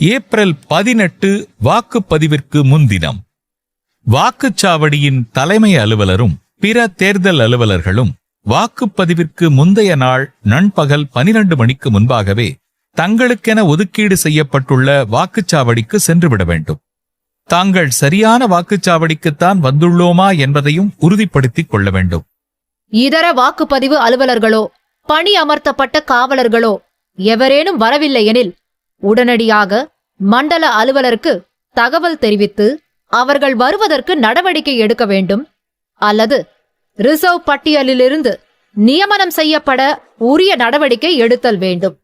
April பதினெட்டு வாக்குப்பதிவிற்கு முன்தினம். வாக்குச்சாவடியின் தலைமை அலுவலரும் பிற தேர்தல் அலுவலர்களும் வாக்குப்பதிவிற்கு முந்தைய நாள் நண்பகல் பனிரண்டு மணிக்கு முன்பாகவே தங்களுக்கென ஒதுக்கீடு செய்யப்பட்டுள்ள வாக்குச்சாவடிக்கு சென்றுவிட வேண்டும். தாங்கள் சரியான வாக்குச்சாவடிக்குத்தான் வந்துள்ளோமா என்பதையும் உறுதிப்படுத்திக் கொள்ள வேண்டும். இதர வாக்குப்பதிவு அலுவலர்களோ பணி அமர்த்தப்பட்ட காவலர்களோ எவரேனும் வரவில்லை எனில் உடனடியாக மண்டல அலுவலருக்கு தகவல் தெரிவித்து அவர்கள் வருவதற்கு நடவடிக்கை எடுக்க வேண்டும். அல்லது ரிசர்வ் பட்டியலிலிருந்து நியமனம் செய்யப்பட உரிய நடவடிக்கை எடுத்தல் வேண்டும்.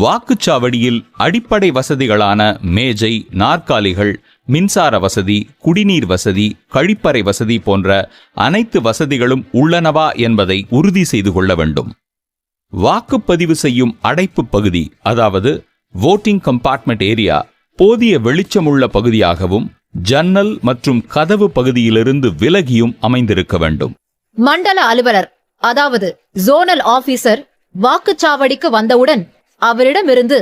வாக்குச்சாவடியில் அடிப்படை வசதிகளான மேஜை நாற்காலிகள் மின்சார வசதி குடிநீர் வசதி கழிப்பறை வசதி போன்ற அனைத்து வசதிகளும் உள்ளனவா என்பதை உறுதி செய்து கொள்ள வேண்டும். வாக்குப்பதிவு செய்யும் அடைப்பு பகுதி அதாவது வோட்டிங் கம்பார்ட்மெண்ட் ஏரியா போதிய வெளிச்சமுள்ள பகுதியாகவும் ஜன்னல் மற்றும் கதவு பகுதியிலிருந்து விலகியும் அமைந்திருக்க வேண்டும். மண்டல அலுவலர் அதாவது ஜோனல் ஆபீசர் வாக்குச்சாவடிக்கு வந்தவுடன் அவரிடமிருந்து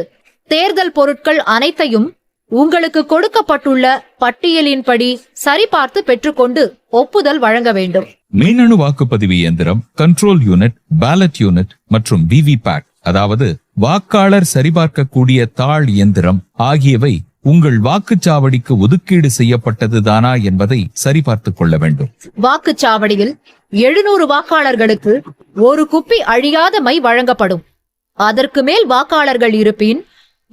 தேர்தல் பொருட்கள் அனைத்தையும் உங்களுக்கு கொடுக்கப்பட்டுள்ள பட்டியலின்படி சரிபார்த்து பெற்றுக்கொண்டு ஒப்புதல் வழங்க வேண்டும். மின்னணு வாக்குப்பதிவு இயந்திரம் கண்ட்ரோல் யூனிட் பேலட் யூனிட் மற்றும் விவிபேட் அதாவது வாக்காளர் சரிபார்க்கக்கூடிய தாழ் இயந்திரம் ஆகியவை உங்கள் வாக்குச்சாவடிக்கு ஒதுக்கீடு செய்யப்பட்டதுதானா என்பதை சரிபார்த்துக் கொள்ள வேண்டும். வாக்குச்சாவடியில் எழுநூறு வாக்காளர்களுக்கு ஒரு குப்பி அழியாத மை வழங்கப்படும். அதற்கு மேல் வாக்காளர்கள் இருப்பின்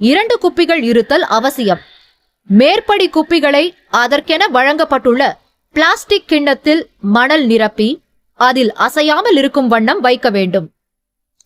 இரண்டு குப்பிகள் இருத்தல் அவசியம். மேற்படி குப்பிகளை அதற்கென வழங்கப்பட்டுள்ள பிளாஸ்டிக் கிண்ணத்தில் மணல் நிரப்பி அதில் அசையாமல் இருக்கும் வண்ணம் வைக்க வேண்டும்.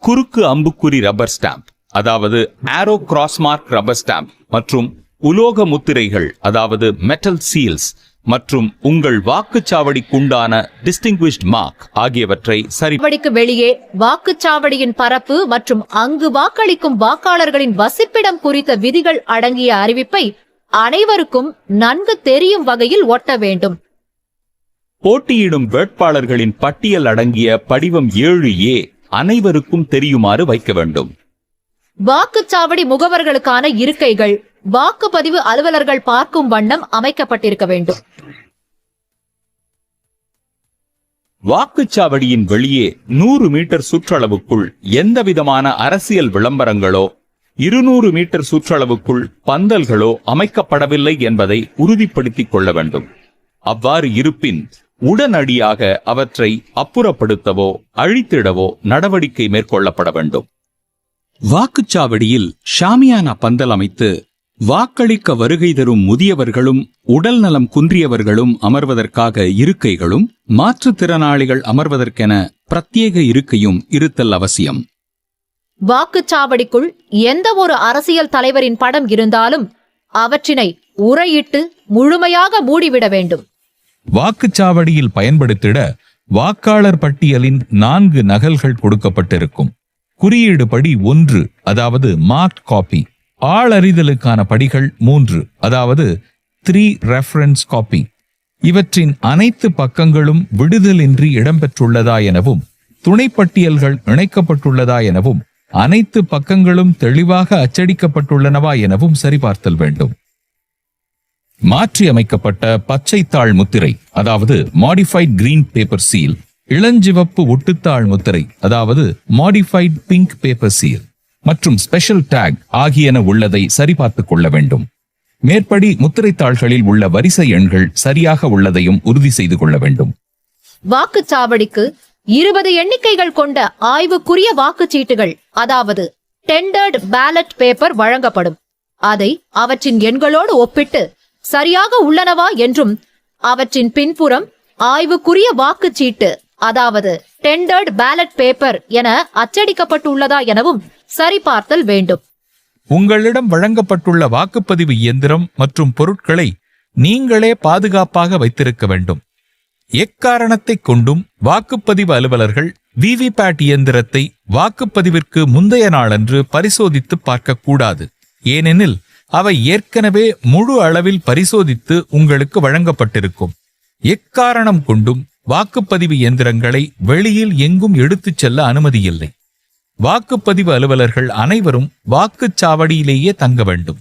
குறுக்கு அம்புக்குறி ரப்பர் ஸ்டாம்ப் அதாவது ஆரோ கிராஸ்மார்க் ரப்பர் ஸ்டாம்ப் மற்றும் உலோக முத்திரைகள் அதாவது மெட்டல் சீல்ஸ் மற்றும் உங்கள் வாக்குச்சாவடிக்குண்டான டிஸ்டிங்விஷ்ட் மார்க் ஆகியவற்றை சரி சாவடிக்கு வெளியே வாக்குச்சாவடியின் பரப்பு மற்றும் அங்கு வாக்களிக்கும் வாக்காளர்களின் வசிப்பிடம் குறித்த விதிகள் அடங்கிய அறிவிப்பை அனைவருக்கும் நன்கு தெரியும் வகையில் ஒட்ட வேண்டும். போட்டியிடும் வேட்பாளர்களின் பட்டியல் அடங்கிய படிவம் ஏழு ஏ அனைவருக்கும் தெரியுமாறு வைக்க வேண்டும். வாக்குச்சாவடி முகவர்களுக்கான இருக்கைகள் வாக்குப்பதிவு அலுவலர்கள் பார்க்கும் வண்ணம் அமைக்கப்பட்டிருக்க வேண்டும். வாக்குச்சாவடியின் வெளியே நூறு மீட்டர் சுற்றளவுக்குள் எந்தவிதமான அரசியல் விளம்பரங்களோ இருநூறு மீட்டர் சுற்றளவுக்குள் பந்தல்களோ அமைக்கப்படவில்லை என்பதை உறுதிப்படுத்திக் கொள்ள வேண்டும். அவ்வாறு இருப்பின் உடனடியாக அவற்றை அப்புறப்படுத்தவோ அழித்திடவோ நடவடிக்கை மேற்கொள்ளப்பட வேண்டும். வாக்குச்சாவடியில் ஷாமியானா பந்தல் அமைத்து வாக்களிக்க வருகை தரும் முதியவர்களும் உடல் நலம் குன்றியவர்களும் அமர்வதற்காக இருக்கைகளும் மாற்றுத்திறனாளிகள் அமர்வதற்கென பிரத்யேக இருக்கையும் இருத்தல் அவசியம். வாக்குச்சாவடிக்குள் எந்த ஒரு அரசியல் தலைவரின் படம் இருந்தாலும் அவற்றினை உரையிட்டு முழுமையாக மூடிவிட வேண்டும். வாக்குச்சாவடியில் பயன்படுத்திட வாக்காளர் பட்டியலின் நான்கு நகல்கள் கொடுக்கப்பட்டிருக்கும். குறியீடு படி ஒன்று அதாவது மார்க் காப்பி. ஆளறிதலுக்கான படிகள் மூன்று அதாவது த்ரீ ரெஃபரன்ஸ் காப்பி இவற்றின் அனைத்து பக்கங்களும் விடுதலின்றி இடம்பெற்றுள்ளதா எனவும் துணைப்பட்டியல்கள் இணைக்கப்பட்டுள்ளதா எனவும் அனைத்து பக்கங்களும் தெளிவாக அச்சடிக்கப்பட்டுள்ளனவா எனவும் சரிபார்த்தல் வேண்டும். மாற்றி அமைக்கப்பட்ட முத்திரை அதாவது மாடிஃபைட் கிரீன் பேப்பர் சீல் இளஞ்சிவப்பு ஒட்டுத்தாள் முத்திரை அதாவது மாடிஃபைட் பிங்க் பேப்பர் சீல் மற்றும் ஸ்பெஷல் டேக் ஆகியன உள்ளதை சரிபார்த்துக் கொள்ள வேண்டும். மேற்படி முத்திரைத்தாள்களில் உள்ள வரிசை எண்கள் சரியாக உள்ளதையும் உறுதி செய்து கொள்ள வேண்டும். வாக்குச்சாவடிக்கு இருபது எண்ணிக்கைகள் கொண்ட ஆய்வுக்குரிய வாக்குச்சீட்டுகள் அதாவது டெண்டர்ட் பேலட் பேப்பர் வழங்கப்படும். அதை அவற்றின் எண்களோடு ஒப்பிட்டு சரியாக உள்ளனவா என்றும் அவற்றின் பின்புறம் ஆய்வுக்குரிய வாக்குச்சீட்டு அதாவது டெண்டர்ட் பேலட் பேப்பர் என அச்சடிக்கப்பட்டுள்ளதா எனவும் சரிபார்த்தல் வேண்டும். உங்களிடம் வழங்கப்பட்டுள்ள வாக்குப்பதிவு இயந்திரம் மற்றும் பொருட்களை நீங்களே பாதுகாப்பாக வைத்திருக்க வேண்டும். எக்காரணத்தைக் கொண்டும் வாக்குப்பதிவு அலுவலர்கள் விவிபேட் இயந்திரத்தை வாக்குப்பதிவிற்கு முந்தைய நாளன்று பரிசோதித்து பார்க்கக்கூடாது. ஏனெனில் அவை ஏற்கனவே முழு அளவில் பரிசோதித்து உங்களுக்கு வழங்கப்பட்டிருக்கும். எக்காரணம் கொண்டும் வாக்குப்பதிவு இயந்திரங்களை வெளியில் எங்கும் எடுத்துச் செல்ல அனுமதியில்லை. வாக்குப்பதிவு அலுவலர்கள் அனைவரும் வாக்குச்சாவடியிலேயே தங்க வேண்டும்.